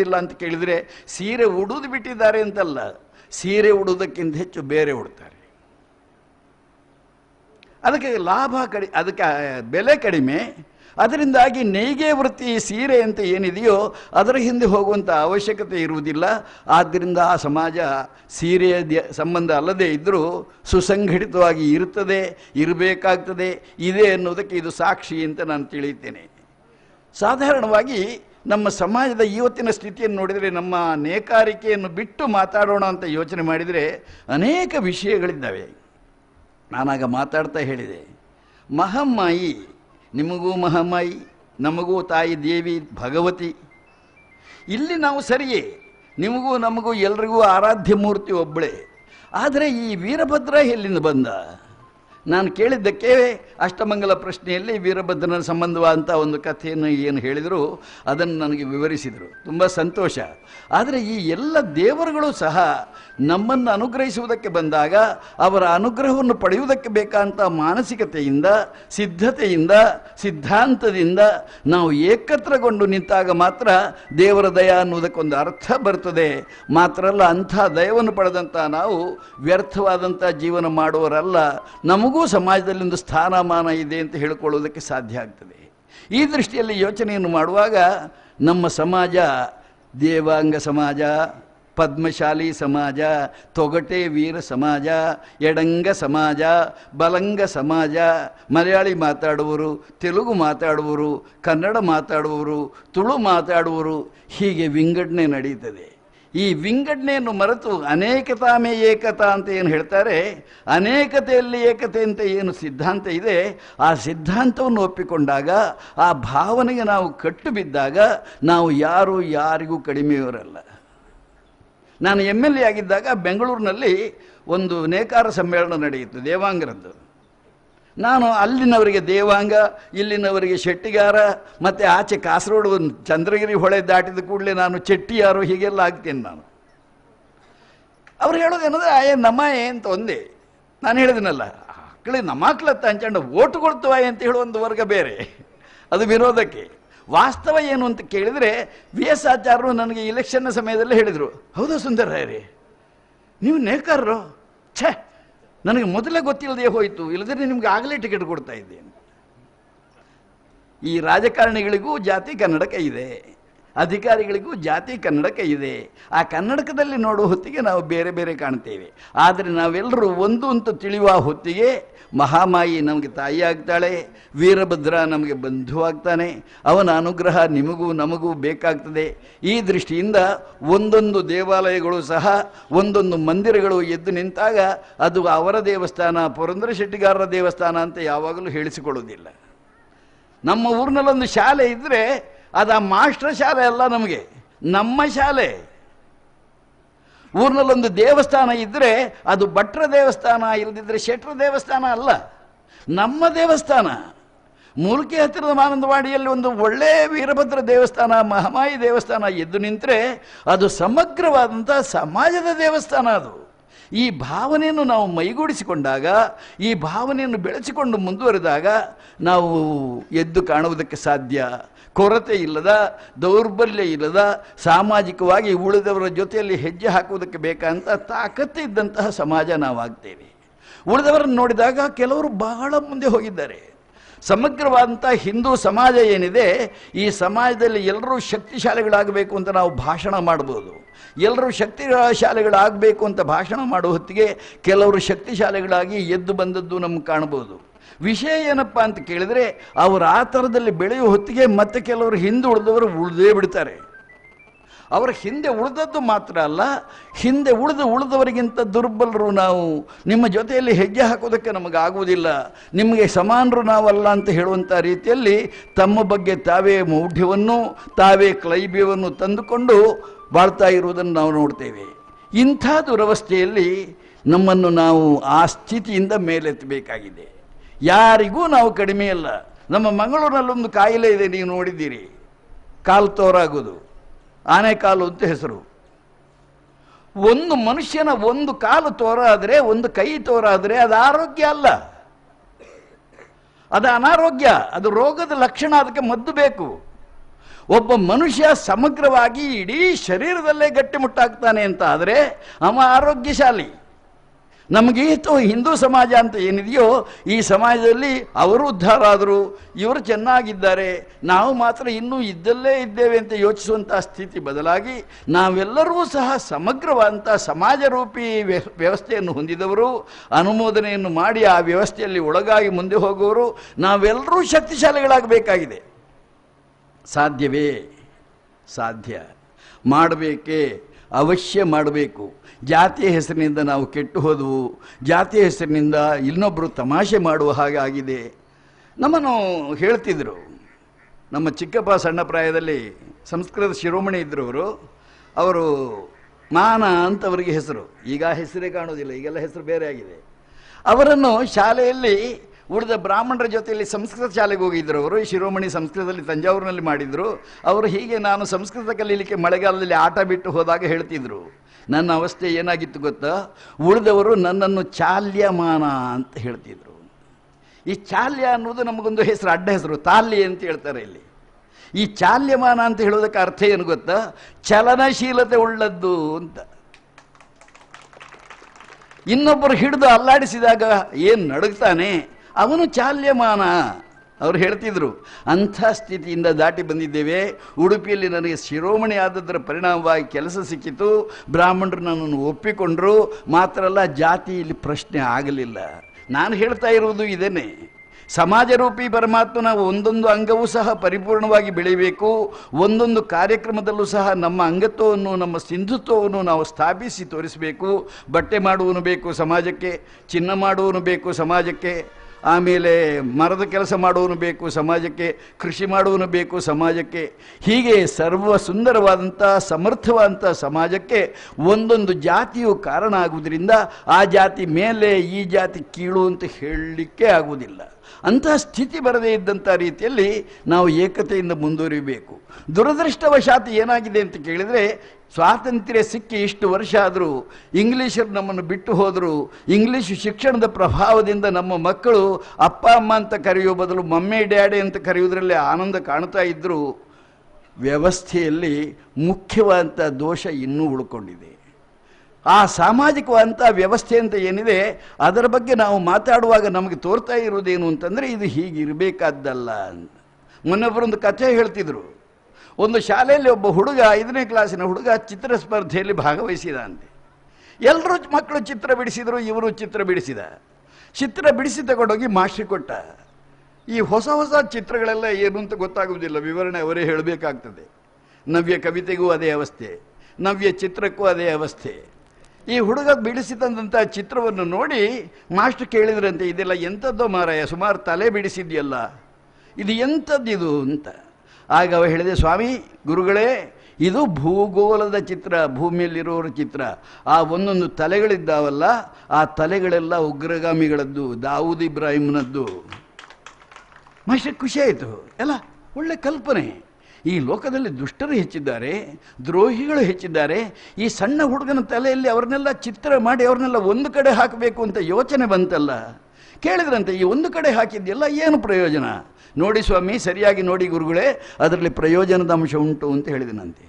ಉಡುವುದಿಲ್ಲ ಅಂತ ಕೇಳಿದರೆ ಸೀರೆ ಉಡುವುದು ಬಿಟ್ಟಿದ್ದಾರೆ ಅಂತಲ್ಲ, ಸೀರೆ ಉಡುವುದಕ್ಕಿಂತ ಹೆಚ್ಚು ಬೇರೆ ಉಡ್ತಾರೆ. ಅದಕ್ಕೆ ಲಾಭ ಕಡಿ, ಅದಕ್ಕೆ ಬೆಲೆ ಕಡಿಮೆ. ಅದರಿಂದಾಗಿ ನೇಯ್ಗೆ ವೃತ್ತಿ ಸೀರೆ ಅಂತ ಏನಿದೆಯೋ ಅದರ ಹಿಂದೆ ಹೋಗುವಂಥ ಅವಶ್ಯಕತೆ ಇರುವುದಿಲ್ಲ. ಆದ್ದರಿಂದ ಆ ಸಮಾಜ ಸೀರೆಯ ಸಂಬಂಧ ಅಲ್ಲದೆ ಇದ್ದರೂ ಸುಸಂಘಟಿತವಾಗಿ ಇರುತ್ತದೆ, ಇರಬೇಕಾಗ್ತದೆ. ಇದೆ ಅನ್ನೋದಕ್ಕೆ ಇದು ಸಾಕ್ಷಿ ಅಂತ ನಾನು ತಿಳಿಯುತ್ತೇನೆ. ಸಾಧಾರಣವಾಗಿ ನಮ್ಮ ಸಮಾಜದ ಇವತ್ತಿನ ಸ್ಥಿತಿಯನ್ನು ನೋಡಿದರೆ, ನಮ್ಮ ನೇಕಾರಿಕೆಯನ್ನು ಬಿಟ್ಟು ಮಾತಾಡೋಣ ಅಂತ ಯೋಚನೆ ಮಾಡಿದರೆ ಅನೇಕ ವಿಷಯಗಳಿದ್ದಾವೆ. ನಾನಾಗ ಮಾತಾಡ್ತಾ ಹೇಳಿದೆ. ಮಹಮ್ಮಾಯಿ, ನಿಮಗೂ ಮಹಮ್ಮಾಯಿ, ನಮಗೂ ತಾಯಿ ದೇವಿ, ಭಗವತಿ. ಇಲ್ಲಿ ನಾವು ಸರಿಯೇ. ನಿಮಗೂ ನಮಗೂ ಎಲ್ರಿಗೂ ಆರಾಧ್ಯ ಮೂರ್ತಿ ಒಬ್ಬಳೇ. ಆದರೆ ಈ ವೀರಭದ್ರ ಎಲ್ಲಿಂದ ಬಂದ? ನಾನು ಕೇಳಿದ್ದಕ್ಕೆ ಅಷ್ಟಮಂಗಲ ಪ್ರಶ್ನೆಯಲ್ಲಿ ವೀರಭದ್ರನ ಸಂಬಂಧವಾದಂಥ ಒಂದು ಕಥೆಯನ್ನು ಏನು ಹೇಳಿದರು, ಅದನ್ನು ನನಗೆ ವಿವರಿಸಿದರು. ತುಂಬ ಸಂತೋಷ. ಆದರೆ ಈ ಎಲ್ಲ ದೇವರುಗಳು ಸಹ ನಮ್ಮನ್ನು ಅನುಗ್ರಹಿಸುವುದಕ್ಕೆ ಬಂದಾಗ, ಅವರ ಅನುಗ್ರಹವನ್ನು ಪಡೆಯುವುದಕ್ಕೆ ಬೇಕಾದಂಥ ಮಾನಸಿಕತೆಯಿಂದ, ಸಿದ್ಧತೆಯಿಂದ, ಸಿದ್ಧಾಂತದಿಂದ ನಾವು ಏಕತ್ರಗೊಂಡು ನಿಂತಾಗ ಮಾತ್ರ ದೇವರ ದಯ ಅನ್ನುವುದಕ್ಕೊಂದು ಅರ್ಥ ಬರ್ತದೆ. ಮಾತ್ರ ಅಲ್ಲ, ಅಂಥ ದಯವನ್ನು ಪಡೆದಂಥ ನಾವು ವ್ಯರ್ಥವಾದಂಥ ಜೀವನ ಮಾಡುವರಲ್ಲ. ನಮಗೂ ಸಮಾಜದಲ್ಲಿ ಒಂದು ಸ್ಥಾನಮಾನ ಇದೆ ಅಂತ ಹೇಳಿಕೊಳ್ಳೋದಕ್ಕೆ ಸಾಧ್ಯ ಆಗ್ತದೆ. ಈ ದೃಷ್ಟಿಯಲ್ಲಿ ಯೋಚನೆಯನ್ನು ಮಾಡುವಾಗ ನಮ್ಮ ಸಮಾಜ, ದೇವಾಂಗ ಸಮಾಜ, ಪದ್ಮಶಾಲಿ ಸಮಾಜ, ತೊಗಟೆ ವೀರ ಸಮಾಜ, ಎಡಂಗ ಸಮಾಜ, ಬಲಂಗ ಸಮಾಜ, ಮಲಯಾಳಿ ಮಾತಾಡುವರು, ತೆಲುಗು ಮಾತಾಡುವರು, ಕನ್ನಡ ಮಾತಾಡುವರು, ತುಳು ಮಾತಾಡುವರು, ಹೀಗೆ ವಿಂಗಡಣೆ ನಡೀತದೆ. ಈ ವಿಂಗಡಣೆಯನ್ನು ಮರೆತು ಅನೇಕತಾಮೇ ಏಕತಾ ಅಂತ ಏನು ಹೇಳ್ತಾರೆ, ಅನೇಕತೆಯಲ್ಲಿ ಏಕತೆ ಅಂತ ಏನು ಸಿದ್ಧಾಂತ ಇದೆ, ಆ ಸಿದ್ಧಾಂತವನ್ನು ಒಪ್ಪಿಕೊಂಡಾಗ, ಆ ಭಾವನೆಗೆ ನಾವು ಕಟ್ಟು ಬಿದ್ದಾಗ ನಾವು ಯಾರು ಯಾರಿಗೂ ಕಡಿಮೆಯವರಲ್ಲ. ನಾನು ಎಂ ಎಲ್ ಎ ಆಗಿದ್ದಾಗ ಬೆಂಗಳೂರಿನಲ್ಲಿ ಒಂದು ನೇಕಾರ ಸಮ್ಮೇಳನ ನಡೆಯಿತು, ದೇವಾಂಗರದ್ದು. ನಾನು ಅಲ್ಲಿನವರಿಗೆ ದೇವಾಂಗ, ಇಲ್ಲಿನವರಿಗೆ ಶೆಟ್ಟಿಗಾರ, ಮತ್ತು ಆಚೆ ಕಾಸರಗೋಡು ಚಂದ್ರಗಿರಿ ಹೊಳೆ ದಾಟಿದ ಕೂಡಲೇ ನಾನು ಚೆಟ್ಟಿಯಾರು, ಹೀಗೆಲ್ಲ ಆಗ್ತೀನಿ ನಾನು. ಅವ್ರು ಹೇಳೋದು ಏನಂದ್ರೆ ಆಯೇ ನಮ್ಮ ಅಂತ ಒಂದೇ. ನಾನು ಹೇಳಿದನಲ್ಲ ಮಕ್ಕಳಿಗೆ ನಮ್ಮ ಮಕ್ಕಳತ್ತ ಅಂಚಂಡು ಓಟು ಅಂತ ಹೇಳುವ ಒಂದು ವರ್ಗ ಬೇರೆ. ಅದು ವಿರೋಧಕ್ಕೆ. ವಾಸ್ತವ ಏನು ಅಂತ ಕೇಳಿದರೆ ವಿ ಎಸ್ ಆಚಾರ್ಯರು ನನಗೆ ಇಲೆಕ್ಷನ್ನ ಸಮಯದಲ್ಲಿ ಹೇಳಿದರು. ಹೌದು ಸುಂದರ ರೀ ನೀವು ನೇಕಾರರು? ಛೇ ನನಗೆ ಮೊದಲೇ ಗೊತ್ತಿಲ್ಲದೆ ಹೋಯಿತು ಇಲ್ಲದ್ರೆ ನಿಮ್ಗೆ ಆಗಲೇ ಟಿಕೆಟ್ ಕೊಡ್ತಾ ಇದ್ದೇನೆ. ಈ ರಾಜಕಾರಣಿಗಳಿಗೂ ಜಾತಿ ಕನ್ನಡಕ ಇದೆ. ಅಧಿಕಾರಿಗಳಿಗೂ ಜಾತಿ ಕನ್ನಡಕ ಇದೆ. ಆ ಕನ್ನಡಕದಲ್ಲಿ ನೋಡುವ ಹೊತ್ತಿಗೆ ನಾವು ಬೇರೆ ಬೇರೆ ಕಾಣ್ತೇವೆ. ಆದರೆ ನಾವೆಲ್ಲರೂ ಒಂದು ಅಂತ ತಿಳಿಯುವ ಹೊತ್ತಿಗೆ ಮಹಾಮಾಯಿ ನಮಗೆ ತಾಯಿ ಆಗ್ತಾಳೆ, ವೀರಭದ್ರ ನಮಗೆ ಬಂಧು ಆಗ್ತಾನೆ, ಅವನ ಅನುಗ್ರಹ ನಿಮಗೂ ನಮಗೂ ಬೇಕಾಗ್ತದೆ. ಈ ದೃಷ್ಟಿಯಿಂದ ಒಂದೊಂದು ದೇವಾಲಯಗಳು ಸಹ, ಒಂದೊಂದು ಮಂದಿರಗಳು ಎದ್ದು ನಿಂತಾಗ ಅದು ಅವರ ದೇವಸ್ಥಾನ, ಪುರಂದ್ರ ಶೆಟ್ಟಿಗಾರರ ದೇವಸ್ಥಾನ ಅಂತ ಯಾವಾಗಲೂ ಹೇಳಿಸಿಕೊಳ್ಳುವುದಿಲ್ಲ. ನಮ್ಮ ಊರಿನಲ್ಲೊಂದು ಶಾಲೆ ಇದ್ದರೆ ಅದು ಆ ಮಾಸ್ಟರ್ ಶಾಲೆ ಅಲ್ಲ ನಮಗೆ. ನಮ್ಮ ಶಾಲೆ. ಊರಿನಲ್ಲೊಂದು ದೇವಸ್ಥಾನ ಇದ್ದರೆ ಅದು ಭಟ್ರ ದೇವಸ್ಥಾನ ಇಲ್ಲದಿದ್ದರೆ ಶೆಟ್ರ ದೇವಸ್ಥಾನ ಅಲ್ಲ. ನಮ್ಮ ದೇವಸ್ಥಾನ. ಮೂಲ್ಕಿ ಹತ್ತಿರದ ಮಾನಂದವಾಡಿಯಲ್ಲಿ ಒಂದು ಒಳ್ಳೆಯ ವೀರಭದ್ರ ದೇವಸ್ಥಾನ, ಮಹಾಮಾಯಿ ದೇವಸ್ಥಾನ ಎದ್ದು ನಿಂತರೆ ಅದು ಸಮಗ್ರವಾದಂಥ ಸಮಾಜದ ದೇವಸ್ಥಾನ ಅದು. ಈ ಭಾವನೆಯನ್ನು ನಾವು ಮೈಗೂಡಿಸಿಕೊಂಡಾಗ, ಈ ಭಾವನೆಯನ್ನು ಬೆಳೆಸಿಕೊಂಡು ಮುಂದುವರೆದಾಗ ನಾವು ಎದ್ದು ಕಾಣುವುದಕ್ಕೆ ಸಾಧ್ಯ. ಕೊರತೆ ಇಲ್ಲದ, ದೌರ್ಬಲ್ಯ ಇಲ್ಲದ, ಸಾಮಾಜಿಕವಾಗಿ ಉಳಿದವರ ಜೊತೆಯಲ್ಲಿ ಹೆಜ್ಜೆ ಹಾಕುವುದಕ್ಕೆ ಬೇಕಂತ ತಾಕತ್ತು ಇದ್ದಂತಹ ಸಮಾಜ ನಾವಾಗ್ತೇವೆ. ಉಳಿದವರನ್ನು ನೋಡಿದಾಗ ಕೆಲವರು ಬಹಳ ಮುಂದೆ ಹೋಗಿದ್ದಾರೆ. ಸಮಗ್ರವಾದಂಥ ಹಿಂದೂ ಸಮಾಜ ಏನಿದೆ, ಈ ಸಮಾಜದಲ್ಲಿ ಎಲ್ಲರೂ ಶಕ್ತಿಶಾಲಿಗಳಾಗಬೇಕು ಅಂತ ನಾವು ಭಾಷಣ ಮಾಡ್ಬೋದು ಎಲ್ಲರೂ ಶಕ್ತಿಶಾಲಿಗಳಾಗಬೇಕು ಅಂತ ಭಾಷಣ ಮಾಡುವ ಹೊತ್ತಿಗೆ ಕೆಲವರು ಶಕ್ತಿಶಾಲಿಗಳಾಗಿ ಎದ್ದು ಬಂದದ್ದು ನಮ್ಗೆ ಕಾಣ್ಬೋದು ವಿಷಯ ಏನಪ್ಪ ಅಂತ ಕೇಳಿದರೆ ಅವರು ಆ ಥರದಲ್ಲಿ ಬೆಳೆಯುವ ಹೊತ್ತಿಗೆ ಮತ್ತೆ ಕೆಲವರು ಹಿಂದೆ ಉಳಿದವರು ಉಳಿದೇ ಬಿಡ್ತಾರೆ. ಅವರ ಹಿಂದೆ ಉಳಿದದ್ದು ಮಾತ್ರ ಅಲ್ಲ, ಹಿಂದೆ ಉಳಿದು ಉಳಿದವರಿಗಿಂತ ದುರ್ಬಲರು ನಾವು. ನಿಮ್ಮ ಜೊತೆಯಲ್ಲಿ ಹೆಜ್ಜೆ ಹಾಕೋದಕ್ಕೆ ನಮಗಾಗುವುದಿಲ್ಲ ನಿಮಗೆ ಸಮಾನರು ನಾವಲ್ಲ ಅಂತ ಹೇಳುವಂಥ ರೀತಿಯಲ್ಲಿ ತಮ್ಮ ಬಗ್ಗೆ ತಾವೇ ಮೌಢ್ಯವನ್ನು, ತಾವೇ ಕ್ಲೈಬ್ಯವನ್ನು ತಂದುಕೊಂಡು ಬಾಳ್ತಾ ಇರುವುದನ್ನು ನಾವು ನೋಡ್ತೇವೆ. ಇಂಥ ದುರವಸ್ಥೆಯಲ್ಲಿ ನಮ್ಮನ್ನು ನಾವು ಆ ಸ್ಥಿತಿಯಿಂದ ಮೇಲೆತ್ತಬೇಕಾಗಿದೆ. ಯಾರಿಗೂ ನಾವು ಕಡಿಮೆ ಇಲ್ಲ. ನಮ್ಮ ಮಂಗಳೂರಿನಲ್ಲೊಂದು ಕಾಯಿಲೆ ಇದೆ, ನೀವು ನೋಡಿದ್ದೀರಿ. ಕಾಲು ತೋರಾಗೋದು. ಆನೆಕಾಲು ಅಂತ ಹೆಸರು. ಒಂದು ಮನುಷ್ಯನ ಒಂದು ಕಾಲು ತೋರಾದರೆ, ಒಂದು ಕೈ ತೋರಾದರೆ ಅದು ಆರೋಗ್ಯ ಅಲ್ಲ. ಅದು ಅನಾರೋಗ್ಯ. ಅದು ರೋಗದ ಲಕ್ಷಣ, ಅದಕ್ಕೆ ಮದ್ದು ಬೇಕು. ಒಬ್ಬ ಮನುಷ್ಯ ಸಮಗ್ರವಾಗಿ ಇಡೀ ಶರೀರದಲ್ಲೇ ಗಟ್ಟಿಮುಟ್ಟಾಗ್ತಾನೆ ಅಂತ ಆದರೆ, ಅವ ಆರೋಗ್ಯಶಾಲಿ. ನಮಗೆ ಇದು ಹಿಂದೂ ಸಮಾಜ ಅಂತ ಏನಿದೆಯೋ, ಈ ಸಮಾಜದಲ್ಲಿ ಅವರು ಉದ್ಧಾರ ಆದರು ಇವರು ಚೆನ್ನಾಗಿದ್ದಾರೆ, ನಾವು ಮಾತ್ರ ಇನ್ನೂ ಇದ್ದಲ್ಲೇ ಇದ್ದೇವೆ ಅಂತ ಯೋಚಿಸುವಂಥ ಸ್ಥಿತಿ ಬದಲಾಗಿ, ನಾವೆಲ್ಲರೂ ಸಹ ಸಮಗ್ರವಾದಂಥ ಸಮಾಜ ರೂಪಿ ವ್ಯ- ವ್ಯವಸ್ಥೆಯನ್ನು ಹೊಂದಿದವರು, ಅನುಮೋದನೆಯನ್ನು ಮಾಡಿ ಆ ವ್ಯವಸ್ಥೆಯಲ್ಲಿ ಒಳಗಾಗಿ ಮುಂದೆ ಹೋಗುವವರು, ನಾವೆಲ್ಲರೂ ಶಕ್ತಿಶಾಲಿಗಳಾಗಬೇಕಾಗಿದೆ. ಸಾಧ್ಯವೇ? ಸಾಧ್ಯ. ಮಾಡಬೇಕೇ? ಅವಶ್ಯ ಮಾಡಬೇಕು. ಜಾತಿಯ ಹೆಸರಿನಿಂದ ನಾವು ಕೆಟ್ಟು ಹೋದವು. ಜಾತಿಯ ಹೆಸರಿನಿಂದ ಇನ್ನೊಬ್ಬರು ತಮಾಷೆ ಮಾಡುವ ಹಾಗೆ ಆಗಿದೆ. ನಮ್ಮನ್ನು ಹೇಳ್ತಿದ್ರು. ನಮ್ಮ ಚಿಕ್ಕಪ್ಪ ಸಣ್ಣ ಪ್ರಾಯದಲ್ಲಿ ಸಂಸ್ಕೃತ ಶಿರೋಮಣಿ ಇದ್ದರವರು. ಅವರು ಮಾನ ಅಂತ ಅವರಿಗೆ ಹೆಸರು. ಈಗ ಹೆಸರೇ ಕಾಣೋದಿಲ್ಲ ಈಗೆಲ್ಲ ಹೆಸರು ಬೇರೆ ಆಗಿದೆ. ಅವರನ್ನು ಶಾಲೆಯಲ್ಲಿ ಉಳಿದ ಬ್ರಾಹ್ಮಣರ ಜೊತೆಯಲ್ಲಿ ಸಂಸ್ಕೃತ ಶಾಲೆಗೆ ಹೋಗಿದ್ರು ಅವರು. ಶಿರೋಮಣಿ ಸಂಸ್ಕೃತದಲ್ಲಿ ತಂಜಾವೂರಿನಲ್ಲಿ ಮಾಡಿದ್ರು. ಅವರು ಹೀಗೆ ನಾನು ಸಂಸ್ಕೃತ ಕಲೀಲಿಕ್ಕೆ ಮಳೆಗಾಲದಲ್ಲಿ ಆಟ ಬಿಟ್ಟು ಹೋದಾಗ ಹೇಳ್ತಿದ್ರು. ನನ್ನ ಅವಸ್ಥೆ ಏನಾಗಿತ್ತು ಗೊತ್ತಾ? ಉಳಿದವರು ನನ್ನನ್ನು ಚಾಲ್ಯಮಾನ ಅಂತ ಹೇಳ್ತಿದ್ರು. ಈ ಚಾಲ್ಯ ಅನ್ನೋದು ನಮಗೊಂದು ಹೆಸರು, ಅಡ್ಡ ಹೆಸರು, ತಾಲ್ಯ ಅಂತ ಹೇಳ್ತಾರೆ ಇಲ್ಲಿ. ಈ ಚಾಲ್ಯಮಾನ ಅಂತ ಹೇಳೋದಕ್ಕೆ ಅರ್ಥ ಏನು ಗೊತ್ತಾ? ಚಲನಶೀಲತೆ ಉಳ್ಳದ್ದು ಅಂತ. ಇನ್ನೊಬ್ಬರು ಹಿಡಿದು ಅಲ್ಲಾಡಿಸಿದಾಗ ಏನು ನಡುಗ್ತಾನೆ? ಅವನು ಚಾಲ್ಯಮಾನ. ಅವ್ರು ಹೇಳ್ತಿದ್ರು, ಅಂಥ ಸ್ಥಿತಿಯಿಂದ ದಾಟಿ ಬಂದಿದ್ದೇವೆ. ಉಡುಪಿಯಲ್ಲಿ ನನಗೆ ಶಿರೋಮಣಿ ಆದದರ ಪರಿಣಾಮವಾಗಿ ಕೆಲಸ ಸಿಕ್ಕಿತು. ಬ್ರಾಹ್ಮಣರು ನನ್ನನ್ನು ಒಪ್ಪಿಕೊಂಡ್ರು. ಮಾತ್ರ ಅಲ್ಲ, ಜಾತಿಯಲ್ಲಿ ಪ್ರಶ್ನೆ ಆಗಲಿಲ್ಲ. ನಾನು ಹೇಳ್ತಾ ಇರುವುದು ಇದೇನೆ ಸಮಾಜರೂಪಿ ಪರಮಾತ್ಮನ ಒಂದೊಂದು ಅಂಗವೂ ಸಹ ಪರಿಪೂರ್ಣವಾಗಿ ಬೆಳೀಬೇಕು ಒಂದೊಂದು ಕಾರ್ಯಕ್ರಮದಲ್ಲೂ ಸಹ ನಮ್ಮ ಅಂಗತ್ವವನ್ನು, ನಮ್ಮ ಸಿಂಧುತ್ವವನ್ನು ನಾವು ಸ್ಥಾಪಿಸಿ ತೋರಿಸಬೇಕು. ಬಟ್ಟೆ ಮಾಡುವನು ಬೇಕು ಸಮಾಜಕ್ಕೆ, ಚಿನ್ನ ಮಾಡುವನು ಬೇಕು ಸಮಾಜಕ್ಕೆ. ಆಮೇಲೆ ಮರದ ಕೆಲಸ ಮಾಡುವನು ಬೇಕು, ಸಮಾಜಕ್ಕೆ ಕೃಷಿ ಮಾಡುವನು ಬೇಕು, ಸಮಾಜಕ್ಕೆ ಹೀಗೆ ಸರ್ವ ಸುಂದರವಾದಂಥ, ಸಮರ್ಥವಾದಂಥ ಸಮಾಜಕ್ಕೆ ಒಂದೊಂದು ಜಾತಿಯು ಕಾರಣ ಆಗುವುದರಿಂದ ಆ ಜಾತಿ ಮೇಲೆ ಈ ಜಾತಿ ಕೀಳು ಅಂತ ಹೇಳಲಿಕ್ಕೆ ಆಗುವುದಿಲ್ಲ. ಅಂತಹ ಸ್ಥಿತಿ ಬರದೇ ಇದ್ದಂಥ ರೀತಿಯಲ್ಲಿ ನಾವು ಏಕತೆಯಿಂದ ಮುಂದುವರಿಬೇಕು. ದುರದೃಷ್ಟವಶಾತ್ ಏನಾಗಿದೆ ಅಂತ ಕೇಳಿದರೆ ಸ್ವಾತಂತ್ರ್ಯ ಸಿಕ್ಕಿ ಇಷ್ಟು ವರ್ಷ ಆದರೂ ಇಂಗ್ಲೀಷರು ನಮ್ಮನ್ನು ಬಿಟ್ಟು ಹೋದರು. ಇಂಗ್ಲೀಷ್ ಶಿಕ್ಷಣದ ಪ್ರಭಾವದಿಂದ ನಮ್ಮ ಮಕ್ಕಳು ಅಪ್ಪ, ಅಮ್ಮ ಅಂತ ಕರೆಯುವ ಬದಲು ಮಮ್ಮಿ, ಡ್ಯಾಡಿ ಅಂತ ಕರೆಯುವುದರಲ್ಲಿ ಆನಂದ ಕಾಣ್ತಾ ಇದ್ದರು ವ್ಯವಸ್ಥೆಯಲ್ಲಿ ಮುಖ್ಯವಾದಂಥ ದೋಷ ಇನ್ನೂ ಉಳ್ಕೊಂಡಿದೆ. ಆ ಸಾಮಾಜಿಕವಾದಂಥ ವ್ಯವಸ್ಥೆ ಅಂತ ಏನಿದೆ, ಅದರ ಬಗ್ಗೆ ನಾವು ಮಾತಾಡುವಾಗ ನಮಗೆ ತೋರ್ತಾ ಇರೋದೇನು ಅಂತಂದರೆ ಇದು ಹೀಗಿರಬೇಕಾದ್ದಲ್ಲ ಅಂತ. ಮೊನ್ನೊಬ್ಬರೊಂದು ಕಥೆ ಹೇಳ್ತಿದ್ರು. ಒಂದು ಶಾಲೆಯಲ್ಲಿ ಒಬ್ಬ ಹುಡುಗ ಐದನೇ ಕ್ಲಾಸಿನ ಹುಡುಗ ಚಿತ್ರ ಸ್ಪರ್ಧೆಯಲ್ಲಿ ಭಾಗವಹಿಸಿದ ಅಂತೆ ಎಲ್ಲರೂ ಮಕ್ಕಳು ಚಿತ್ರ ಬಿಡಿಸಿದರು, ಇವರು ಚಿತ್ರ ಬಿಡಿಸಿದ. ಚಿತ್ರ ಬಿಡಿಸಿ ತಗೊಂಡೋಗಿ ಮಾಸ್ಟ್ರಿ ಕೊಟ್ಟ. ಈ ಹೊಸ ಹೊಸ ಚಿತ್ರಗಳೆಲ್ಲ ಏನು ಅಂತ ಗೊತ್ತಾಗುವುದಿಲ್ಲ, ವಿವರಣೆ ಅವರೇ ಹೇಳಬೇಕಾಗ್ತದೆ. ನವ್ಯ ಕವಿತೆಗೂ ಅದೇ ಅವಸ್ಥೆ, ನವ್ಯ ಚಿತ್ರಕ್ಕೂ ಅದೇ ಅವಸ್ಥೆ. ಈ ಹುಡುಗ ಬಿಡಿಸಿದಂಥ ಚಿತ್ರವನ್ನು ನೋಡಿ ಮಾಸ್ಟರ್ ಕೇಳಿದ್ರಂತೆ, ಇದೆಲ್ಲ ಎಂಥದ್ದೋ ಮಾರಾಯ, ಸುಮಾರು ತಲೆ ಬಿಡಿಸಿದ್ಯಲ್ಲ, ಇದು ಎಂಥದ್ದಿದು ಅಂತ. ಆಗ ಅವ ಹೇಳಿದೆ, ಸ್ವಾಮಿ, ಗುರುಗಳೇ, ಇದು ಭೂಗೋಳದ ಚಿತ್ರ ಭೂಮಿಯಲ್ಲಿರೋರ ಚಿತ್ರ. ಆ ಒಂದೊಂದು ತಲೆಗಳಿದ್ದಾವಲ್ಲ, ಆ ತಲೆಗಳೆಲ್ಲ ಉಗ್ರಗಾಮಿಗಳದ್ದು, ದಾವೂದ್ ಇಬ್ರಾಹಿಮ್ನದ್ದು ಮನುಷ್ಯ ಖುಷಿಯಾಯಿತು ಎಲ್ಲ ಒಳ್ಳೆ ಕಲ್ಪನೆ. ಈ ಲೋಕದಲ್ಲಿ ದುಷ್ಟರು ಹೆಚ್ಚಿದ್ದಾರೆ, ದ್ರೋಹಿಗಳು ಹೆಚ್ಚಿದ್ದಾರೆ, ಈ ಸಣ್ಣ ಹುಡುಗನ ತಲೆಯಲ್ಲಿ ಅವ್ರನ್ನೆಲ್ಲ ಚಿತ್ರ ಮಾಡಿ ಅವ್ರನ್ನೆಲ್ಲ ಒಂದು ಕಡೆ ಹಾಕಬೇಕು ಅಂತ ಯೋಚನೆ ಬಂತಲ್ಲ? ಕೇಳಿದ್ರಂತೆ, ಈ ಒಂದು ಕಡೆ ಹಾಕಿದ್ದೆಲ್ಲ ಏನು ಪ್ರಯೋಜನ? ನೋಡಿ ಸ್ವಾಮಿ, ಸರಿಯಾಗಿ ನೋಡಿ ಗುರುಗಳೇ, ಅದರಲ್ಲಿ ಪ್ರಯೋಜನದ ಅಂಶ ಉಂಟು ಅಂತ ಹೇಳಿದನಂತೆ.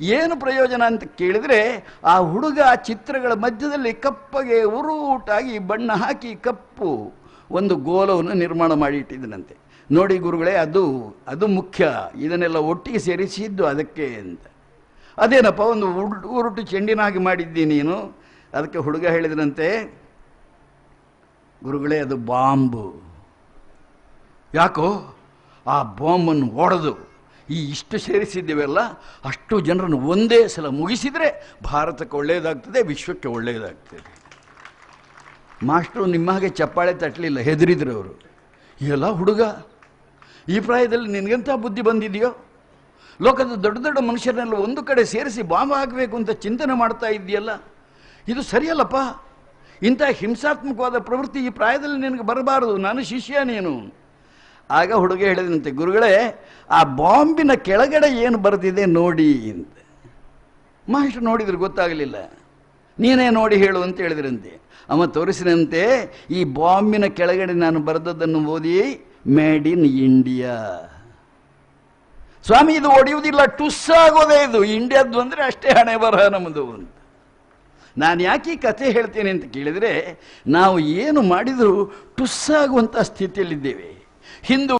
ಏನು ಪ್ರಯೋಜನ ಅಂತ ಕೇಳಿದರೆ, ಆ ಹುಡುಗ ಆ ಚಿತ್ರಗಳ ಮಧ್ಯದಲ್ಲಿ ಕಪ್ಪಗೆ ಉರುಟಾಗಿ ಬಣ್ಣ ಹಾಕಿ ಕಪ್ಪು ಒಂದು ಗೋಲವನ್ನು ನಿರ್ಮಾಣ ಮಾಡಿ ಇಟ್ಟಿದ್ದನಂತೆ. ನೋಡಿ ಗುರುಗಳೇ, ಅದು ಅದು ಮುಖ್ಯ. ಇದನ್ನೆಲ್ಲ ಒಟ್ಟಿಗೆ ಸೇರಿಸಿದ್ದು ಅದಕ್ಕೆ ಅಂತ. ಅದೇನಪ್ಪ, ಒಂದು ಉರುಟು ಚೆಂಡಿನಾಗಿ ಮಾಡಿದ್ದಿ ನೀನು? ಅದಕ್ಕೆ ಹುಡುಗ ಹೇಳಿದ್ರಂತೆ ಗುರುಗಳೇ, ಅದು ಬಾಂಬು. ಯಾಕೋ, ಆ ಬಾಂಬನ್ನು ಒಡೆದು ಈ ಇಷ್ಟು ಸೇರಿಸಿದ್ದೇವೆಲ್ಲ, ಅಷ್ಟು ಜನರನ್ನು ಒಂದೇ ಸಲ ಮುಗಿಸಿದರೆ ಭಾರತಕ್ಕೆ ಒಳ್ಳೆಯದಾಗ್ತದೆ, ವಿಶ್ವಕ್ಕೆ ಒಳ್ಳೆಯದಾಗ್ತದೆ. ಮಾಸ್ಟ್ರು ನಿಮ್ಮ ಹಾಗೆ ಚಪ್ಪಾಳೆ ತಟ್ಟಲಿಲ್ಲ, ಹೆದರಿದ್ರು ಅವರು. ಎಲ್ಲ ಹುಡುಗ ಈ ಪ್ರಾಯದಲ್ಲಿ ನಿನಗೆಂಥ ಬುದ್ಧಿ ಬಂದಿದೆಯೋ? ಲೋಕದ ದೊಡ್ಡ ದೊಡ್ಡ ಮನುಷ್ಯರನ್ನೆಲ್ಲ ಒಂದು ಕಡೆ ಸೇರಿಸಿ ಬಾಂಬ್ ಹಾಕಬೇಕು ಅಂತ ಚಿಂತನೆ ಮಾಡ್ತಾ ಇದೆಯಲ್ಲ ಇದು ಸರಿಯಲ್ಲಪ್ಪ? ಇಂಥ ಹಿಂಸಾತ್ಮಕವಾದ ಪ್ರವೃತ್ತಿ ಈ ಪ್ರಾಯದಲ್ಲಿ ನಿನಗೆ ಬರಬಾರದು. ನಾನು ಶಿಷ್ಯ ನೀನು. ಆಗ ಹುಡುಗ ಹೇಳಿದಂತೆ, ಗುರುಗಳೇ, ಆ ಬಾಂಬಿನ ಕೆಳಗಡೆ ಏನು ಬರೆದಿದೆ ನೋಡಿ ಅಂತ. ಮಾಸ್ಟರ್ ನೋಡಿದ್ರೆ ಗೊತ್ತಾಗಲಿಲ್ಲ. ನೀನೇ ನೋಡಿ ಹೇಳು ಅಂತ ಹೇಳಿದ್ರಂತೆ. ಅವ ತೋರಿಸಿದಂತೆ, ಈ ಬಾಂಬಿನ ಕೆಳಗಡೆ ನಾನು ಬರೆದದ್ದನ್ನು ಓದಿ ಮೇಡ್ ಇನ್ ಇಂಡಿಯಾ ಸ್ವಾಮಿ, ಇದು ಒಡೆಯುವುದಿಲ್ಲ ಆಗೋದೇ ಇದು. ಇಂಡಿಯಾದ್ದು ಅಂದರೆ ಅಷ್ಟೇ ಹಣೆ ಬರಹ ನಮ್ಮದು ಅಂತ. ನಾನು ಯಾಕೆ ಈ ಕಥೆ ಹೇಳ್ತೇನೆ ಅಂತ ಕೇಳಿದರೆ, ನಾವು ಏನು ಮಾಡಿದರೂ ಟುಸ್ಸಾಗುವಂಥ ಸ್ಥಿತಿಯಲ್ಲಿದ್ದೇವೆ. ಹಿಂದೂ